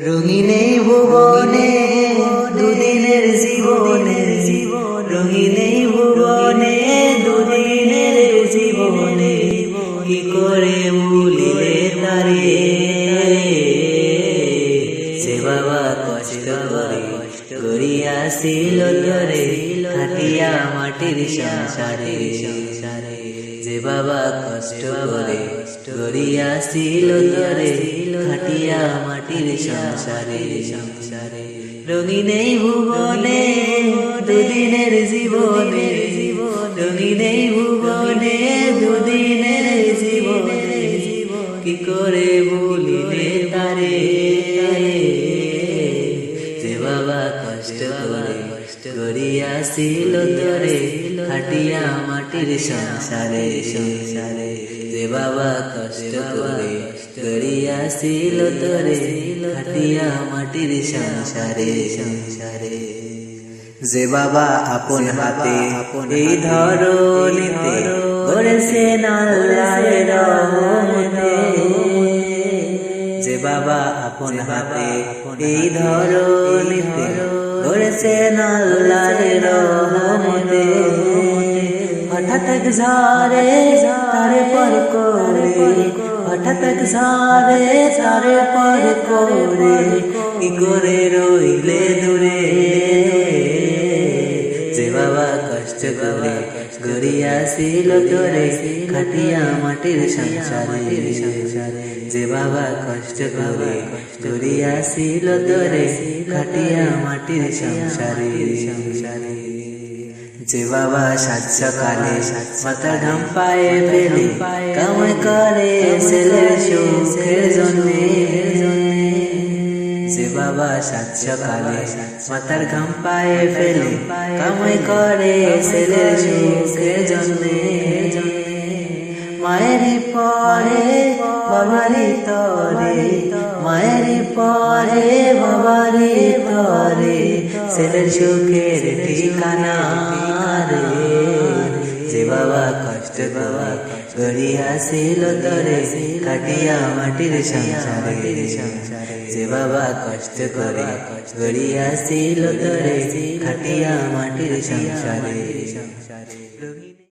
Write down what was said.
রঙিনে ভুবনে, দুদিনের জীবনে, রঙিনে ভুবনে, দুদিনের জীবনে, কি করে ভুলিলে তারে? সে বাবা কষ্ট করে করিয়াছিল ধরে খাটিয়া মাটির সংসারে সংসারে। যে বাবা কষ্ট করে গড়িয়াছিল তরে খাটিয়া মাটির সংসারে সংসারে। রঙিনেই ভুবনে, দুদিনের জীবনে, রঙিনেই ভুবনে করিয়াছিল তোরে খাটিয়া মাটির সংসারে। সংসারে যে বাবা কষ্ট করে করিয়াছিল তোরে খাটিয়া মাটির সংসারে। সংসারে যে বাবা আপন হাতে এই ধরনীতে গড়েছে নাল্লায় রহমতে। যে বাবা আপন হাতে এই ধরনীতে গড়েছে নাল্লায় রহমতে। হঠাৎ এক ঝারে তারে পর করে, হঠাৎ এক ঝারে তারে পর করে। কি করে রইলে কষ্ট করে গড়িয়াছিল তোরে খাটিয়া মাটির সংসারে। যে বাবা কষ্ট করে গড়িয়াছিল তোরে খাটিয়া মাটির সংসারে। সংসারে যে বাবা সাত সকালে মাথা ঘাম পায়ে ফেলে কামাই করে ছেলের সুখের জন্যে বাবা সাত সকালে মাথার ঘাম পায়ে ফেলে কামাই করে ছেলের সুখের জন্যে মায়েরই পরে বাবারি তরে মায়েরই পরে বাবারি তরে, ছেলের সুখের ঠিকানা রে যে বাবা কষ্ট বাবা গড়িয়াছিল তরে, কাটিয়া মাটির সংসারে। যে বাবা কষ্ট করে গড়িয়াছিল তরে, কাটিয়া মাটির সংসারে।